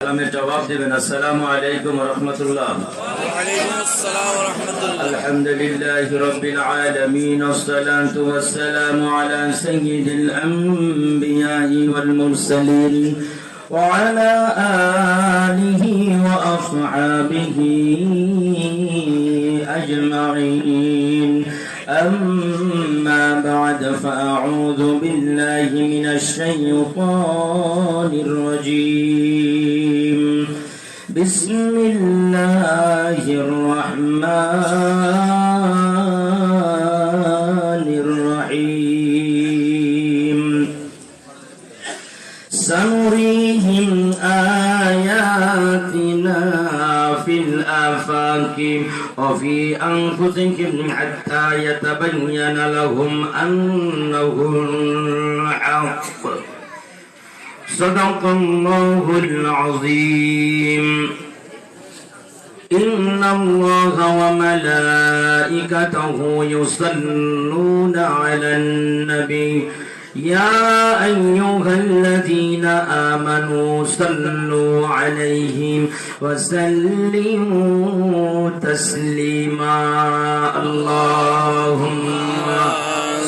সালামের জবাব দেবেন আসসালামু আলাইকুম রহমতুল্লাহ وعليكم السلام ورحمة الله الحمد لله رب العالمين والصلاة والسلام على سيد الأنبياء والمرسلين وعلى آله وأصحابه أجمعين أما بعد فأعوذ بالله من الشيطان الرجيم. بسم الله الرحمن الرحيم سنريهم آياتنا في الآفاق وفي أنفسهم حتى يتبين لهم أنه الحق. صدق الله العظيم. إن الله وملائكته يصلون على النبي يا أيها الذين آمنوا صلوا عليه وسلموا تسليما. اللهم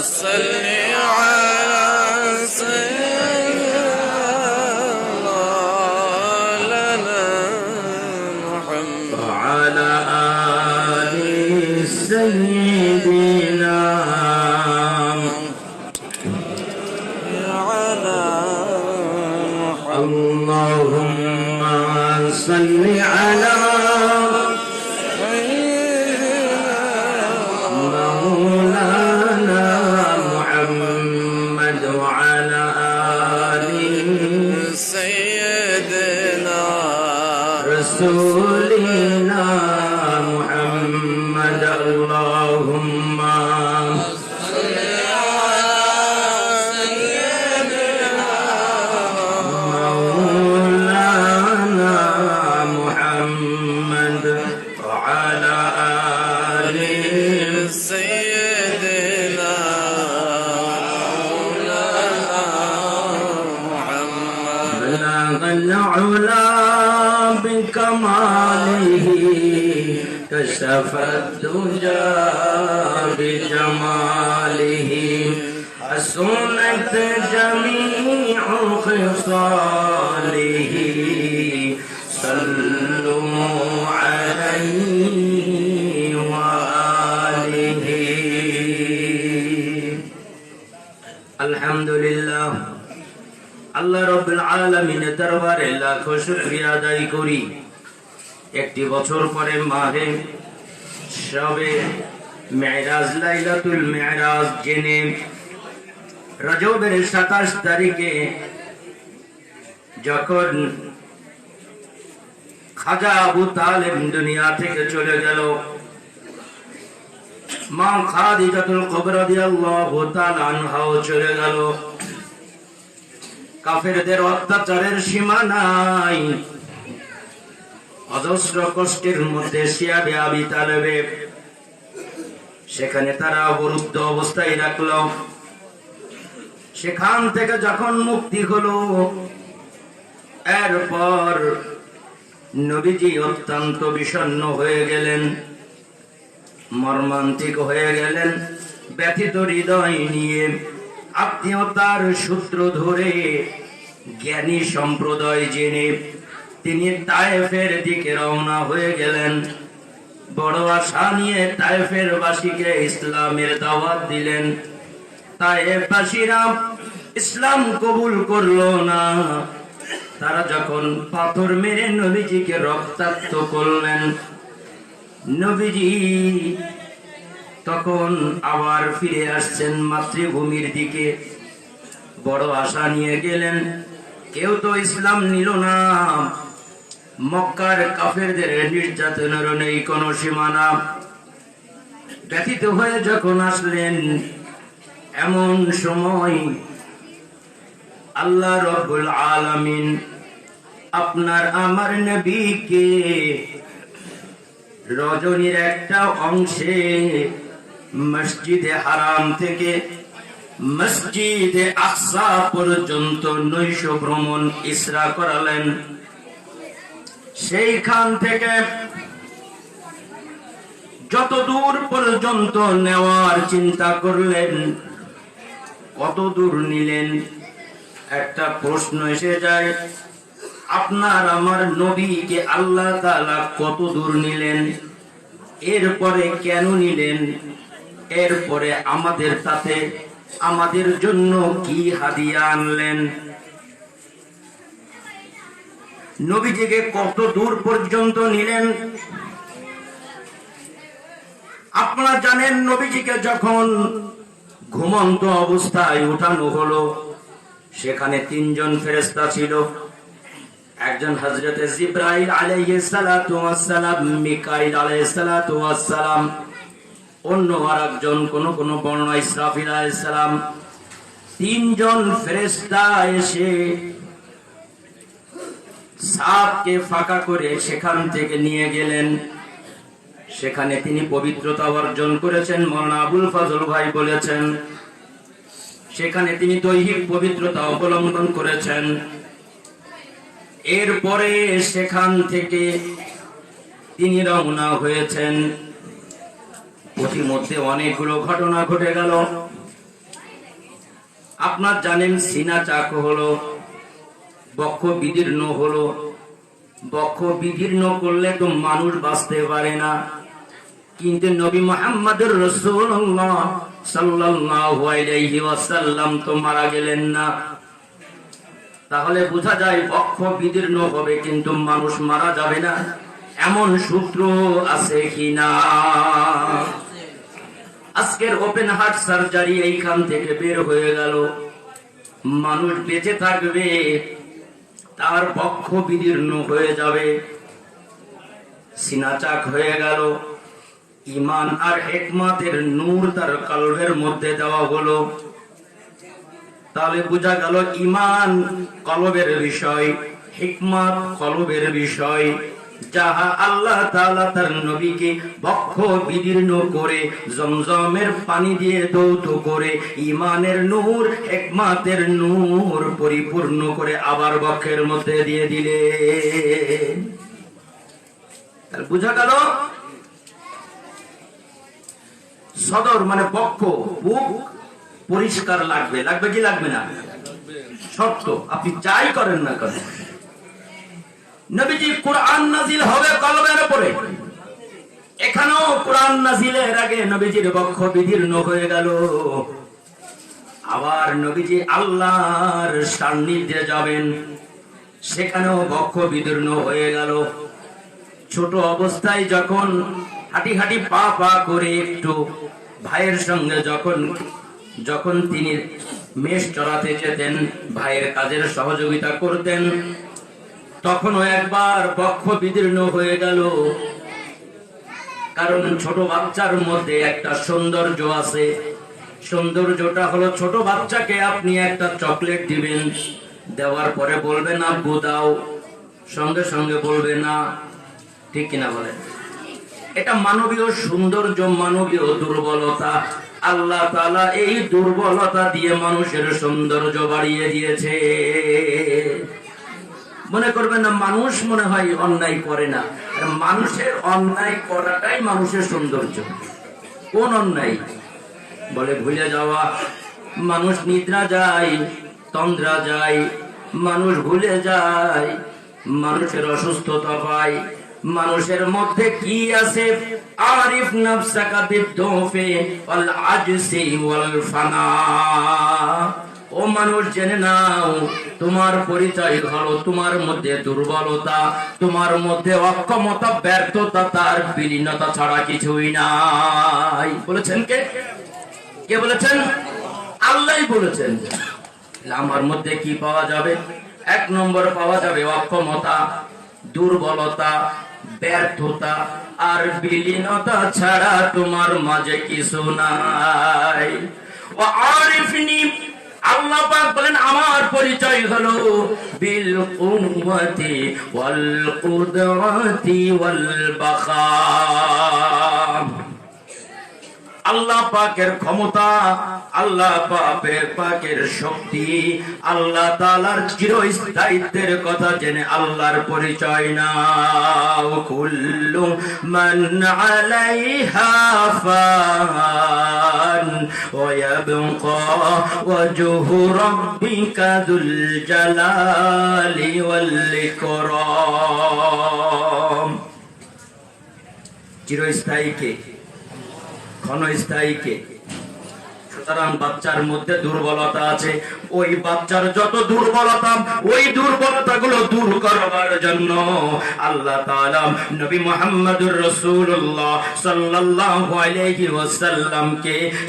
صل على سيدنا بكماله كشف الدجى بجماله حسنت جميع خصاله صلوا عليه وآله الحمد لله আল্লাহ রব্বুল আলামিনের দরবারে লাখো শুকরিয়া আদায় করি একটি বছর পরে মাহে সবে মেরাজ লাইলাতুল মেরাজ জেনে রজবের সাতাশ তারিখে যখন খাজা আবু তালেব দুনিয়া থেকে চলে গেল, মা খাদিজাতুল কুবরা রাদিয়াল্লাহু তাআলা আনহাও চলে গেল। কাফেরদের অত্যাচারের সীমা নাই। অজস্র কষ্টের মধ্যে শিয়াবে আবি তালেবে। সেখানে তারা অবরুদ্ধ অবস্থায় রাখল। সেখান থেকে যখন মুক্তি হলো, এরপর নবীজি অত্যন্ত বিষণ্ণ হয়ে গেলেন, মর্মান্তিক হয়ে গেলেন, ব্যথিত হৃদয় নিয়ে আত্মীয়তার সূত্র ধরে জ্ঞানী সম্প্রদায় জেনে তিনি তায়েফের দিকে রওনা হয়ে গেলেন। বড় আশা নিয়ে তায়েফের বাসীকে ইসলামের দাওয়াত দিলেন। তায়েফবাসীরা ইসলাম কবুল করল না। তারা যখন পাথর মেরে নবীজিকে রক্তাক্ত করলেন, নবীজি তখন আবার ফিরে আসছেন মাতৃভূমির দিকে। বড় আশা নিয়ে গেলেন, কেউ তো ইসলাম নিল না। মক্কার কাফেরদের নির্যাতনের নেই কোনো সীমানা। ব্যথিত হয়ে যখন আসলেন, এমন সময় আল্লাহ রব্বুল আলামিন আপনার আমার নবীকে রজনীর একটা অংশে মসজিদে হারাম থেকে মসজিদে আকসা পর্যন্ত নৈশ ভ্রমণ ইসরা করালেন। সেইখান থেকে যত দূর পর্যন্ত নেওয়ার চিন্তা করলেন কত দূর নিলেন? একটা প্রশ্ন এসে যায়, আপনার আমার নবীকে আল্লাহ তাআলা কত দূর নিলেন? এরপরে কেন নিলেন? এরপরে আমাদের তাতে আমাদের জন্য কি হাদিয়া আনলেন? নবীজিকে কত দূর পর্যন্ত নিলেন। আপনারা জানেন নবীজিকে যখন ঘুমন্ত অবস্থায় উঠানো হলো, সেখানে তিনজন ফেরেস্তা ছিল। একজন হজরত জিব্রাইল আলাইহিস সালাতু ওয়াস সালাম মিকাইল আলাইহিস সালাতু ওয়াস সালাম অন্য আরেকজন কোন কোন বর্ণনা ইসরাফিল আলাইহিস সালাম। তিনজন ফেরেশতা এসে সাপকে ফাঁকা করে সেখান থেকে নিয়ে গেলেন। সেখানে তিনি পবিত্রতা অর্জন করেছেন, মৌলানা আবুল ফজল ভাই বলেছেন। সেখানে তিনি দৈহিক পবিত্রতা অবলম্বন করেছেন। এরপরে সেখান থেকে তিনি রওনা হয়েছেন। প্রতিমধ্যে অনেকগুলো ঘটনা ঘটে গেল। আপনার জানেন, সিনা চাক হলো বক্ষ বিদীর্ণ হলো। বক্ষ বিদীর্ণ করলে তো মানুষ বাঁচতে পারে না। কিন্তু নবী মোহাম্মদুর রসুল্লাহ সাল্লাল্লাহু তো মারা গেলেন না। তাহলে বোঝা যায় বক্ষ বিদীর্ণ হবে কিন্তু মানুষ মারা যাবে না। এমন সূত্র আছে কিনা? আজকের ওপেন হার্ট সার্জারি এইখান থেকে বের হয়ে গেল। মানুষ বেঁচে থাকবে। তার পক্ষ বিদীর্ণ হয়ে যাবে। সিনাচাক হয়ে গেল। ইমান আর হেকমাতের নূর তার কলবের মধ্যে দেওয়া হলো। তাহলে বোঝা গেল ইমান কলবের বিষয়, হিকমাত কলবের বিষয়। যাহা আল্লাহ তাআলা তার নবীকে বক্ষ বিদীর্ণ করে, জমজমের পানি দিয়ে দৌত করে ইমানের নূর, হিকমতের নূর পরিপূর্ণ করে আবার বক্ষের মধ্যে দিয়ে দিলে। বোঝা গেল? সদর মানে পক্ষ বুক পরিষ্কার লাগবে। লাগবে কি লাগবে না? সত্য আপনি যাই করেন না করেন নবীজি কোরআন নাজিল হবে কলমের উপরে। এখানেও কোরআন নাজিলের আগে নবীজির বক্ষ বিদীর্ণ হয়ে গেল। আবার নবীজি আল্লাহর সান্নিধ্যে যাবেন। সেখানেও বক্ষ বিদীর্ণ হয়ে গেল। ছোট অবস্থায় যখন হাঁটি হাঁটি পা পা করে একটু ভাইয়ের সঙ্গে যখন যখন তিনি মেষ চড়াতে যেতেন, ভাইয়ের কাজের সহযোগিতা করতেন তখনও একবার পক্ষ বিদীর্ণ হয়ে গেল। কারণ ছোট বাচ্চার মধ্যে একটা সৌন্দর্য আছে। সৌন্দর্যটা হলো ছোট বাচ্চাকে আপনি একটা চকলেট দিবেন, দেওয়ার পরে বলবে না আব্বু, দাও। সঙ্গে সঙ্গে বলবে, না। ঠিক কিনা বলেন? এটা মানবীয় সৌন্দর্য, মানবীয় দুর্বলতা। আল্লাহ তাআলা এই দুর্বলতা দিয়ে মানুষের সৌন্দর্য বাড়িয়ে দিয়েছে। মনে করবেন না, মানুষ মনে হয় অন্যায় করে না। মানুষের অন্যায় করাটাই মানুষের সৌন্দর্য। কোন অন্যায়? বলে, ভুলে যাওয়া, মানুষ নিদ্রা যায়, তন্দ্রা যায়, মানুষ ভুলে যায়, মানুষের অসুস্থতা পায়, মানুষের মধ্যে কি আছে? আরিফ নাফসাকা ও মানুষ, জেনে নাও তোমার পরিচয় হলো তোমার মধ্যে দুর্বলতা, তোমার মধ্যে অক্ষমতা, ব্যর্থতা, তার বিলীনতা ছাড়া কিছুই নাই। বলেছেন কে? কে বলেছেন? আল্লাহই বলেছেন। আমার মধ্যে কি পাওয়া যাবে? এক নম্বর পাওয়া যাবে অক্ষমতা, দুর্বলতা, ব্যর্থতা, আর বিলীনতা ছাড়া তোমার মাঝে কিছু নাই। আল্লাহ পাক বলেন আমার পরিচয় হলো বিল উম্মতি ওয়াল কুদরাতি ওয়াল বাখা। আল্লাহ পাকের ক্ষমতা আল্লাহ পাপের পাকের শক্তি আল্লাহ তালার চিরস্থায়িত্বের কথা জেনে আল্লাহর পরিচয় নাও কুল্লু মান আলাইহা ফান ويبقى وجه ربك ذو الجلال والإكرام চিরস্থায়ী কে ক্ষণস্থায়ী কে সুতরাং বাচ্চার মধ্যে দুর্বলতা আছে। ওই বাচ্চার যত দুর্বলতা, ওই দূর করবার জন্য আল্লাহ নবী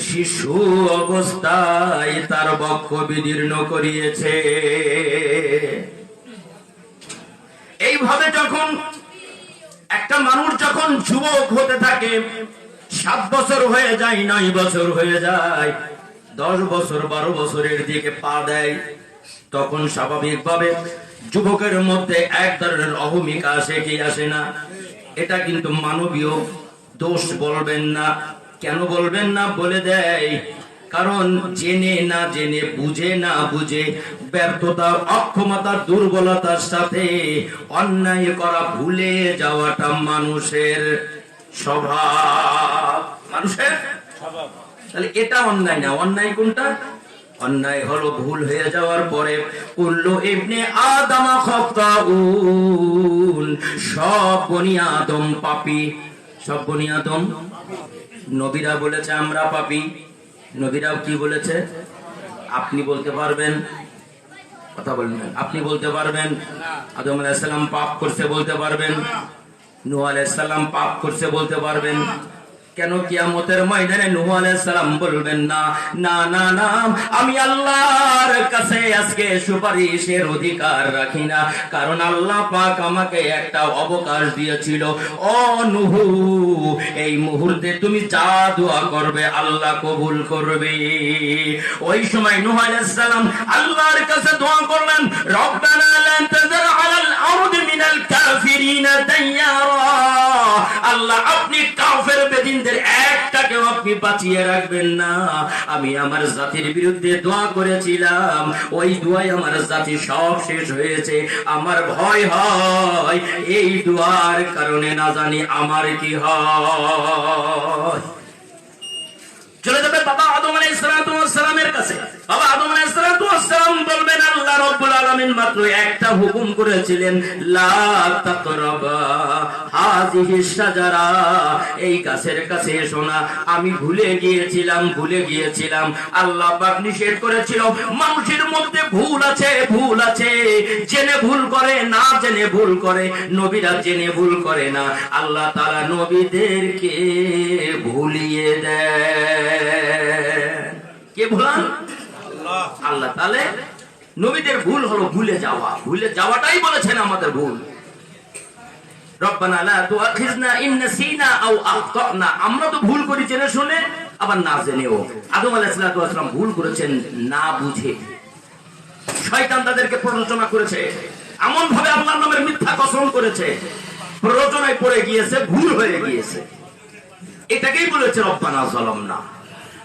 শিশু অবস্থায় তার বক্ষ বিদীর্ণ করিয়েছে। এইভাবে যখন একটা মানুষ যখন যুবক হতে থাকে সাত বছর হয়ে যায়, নয় বছর হয়ে যায়। দশ বছর, বারো বছরের দিকে পা দেয়। তখন স্বাভাবিকভাবে যুবকের মধ্যে এক ধরনের অহমিকা আসে কি আসে না। এটা কিন্তু মানবীয় দোষ বলবেন না। কেন বলবেন না? বলে দেয়, কারণ জেনে না জেনে, বুঝে না বুঝে ব্যর্থতা, অক্ষমতা, দুর্বলতার সাথে অন্যায় করা ভুলে যাওয়াটা মানুষের স্বভাব। মানুষের। তাহলে এটা অন্যায় না, অন্যায় কোনটা? অন্যায় হলো ভুল হয়ে যাওয়ার পরে কুল্লু ইবনে আদম খাতাউন সব বনি আদম পাপী। সব বনি আদম? নবীরা বলেছে, আমরা পাপী। নবীরাও কি বলেছে? আপনি বলতে পারবেন। কথা বলবেন আপনি বলতে পারবেন। আদম আলাইসাল্লাম পাপ করছে বলতে পারবেন। নুহ আলাইসাল্লাম পাপ করছে বলতে পারবেন। কেন কিয়ামতের ময়দানে নূহ বলবেন না? না না না, আমি আল্লাহর কাছে আজকে সুপারিশের অধিকার রাখি না। কারণ আল্লাহ পাক আমাকে একটা অবকাশ দিয়েছিল। ও নূহ, এই মুহূর্তে তুমি যা দোয়া করবে আল্লাহ কবুল করবে। ওই সময় নূহ আল্লাহর কাছে দোয়া করলেন, রব্বানা আপনি বাঁচিয়ে রাখবেন না। আমি আমার জাতির বিরুদ্ধে দোয়া করেছিলাম। ওই দোয়াই আমার জাতি সব শেষ হয়েছে। আমার ভয় হয় এই দোয়ার কারণে না জানি আমার কি হয়। চলে যাবে বাবা আদম আলাইহিস সালামের কাছে। বাবা আদম আলাইহিস সালাম বলবেন, আল্লাহ রাব্বুল আলামিন মাত্র একটা হুকুম করেছিলেন লা তাকরাবা হাযিহি শাজারা এই গাছের কাছে এসো না। আমি ভুলে গিয়েছিলাম ভুলে গিয়েছিলাম। আল্লাহ পাক নিষেধ করেছিল মানুষের মধ্যে ভুল আছে ভুল আছে। জেনে ভুল করে না জেনে ভুল করে নবীরা জেনে ভুল করে না। আল্লাহ তাআলা নবীদেরকে ভুলিয়ে দেয় কে ভুলান? আল্লাহ। তাহলে নবীদের ভুল হলো ভুলে যাওয়া। ভুলে যাওয়াটাই বলেছেন আমাদের ভুল। আমরা তো ভুল করি জেনে শুনে, আবার না জেনেও। আদম ভুল করেছেন না বুঝে। শয়তান তাদেরকে প্ররোচনা করেছে। এমন ভাবে আল্লাহর নামের মিথ্যা কসম করেছে। প্ররোচনায় পড়ে গিয়েছে, ভুল হয়ে গিয়েছে। এটাকেই বলেছে রব্বানা জালামনা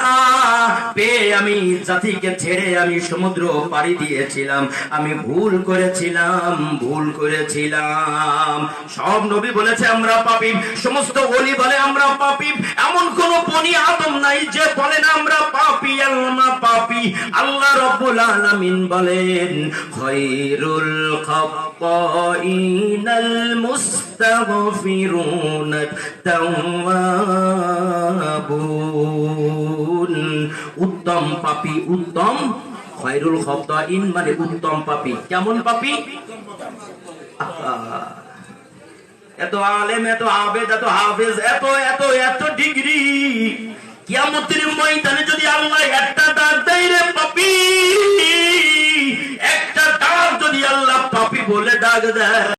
না পেয়ে আমি জাতিকে ছেড়ে আমি সমুদ্র পাড়ি দিয়েছিলাম। আমি ভুল করেছিলাম ভুল করেছিলাম। সব নবী বলেছে, আমরা পাপি। সমস্ত ওলি বলে, আমরা পাপি। এমন কোন বনি আদম নাই যে বলে না, আমরা পাপি আল্লাহ পাপি। আল্লাহ রব্বুল আলামিন বলেন খৈরুল খাত্তাইনাল মুস্তাগফিরুন তাওয়াবুন উত্তম পাপী, উত্তম? খয়রুল খাত্তাইন মানে উত্তম পাপী। কেমন পাপী। এত আলেম, এত আবেদ, এত হাফেজ, এত এত এত ডিগ্রি। কিয়ামতের ময়দানে যদি আল্লাহ একটা ডাক দেয় রে পাপি, একটা ডাক যদি আল্লাহ পাপি বলে ডাক দেয়।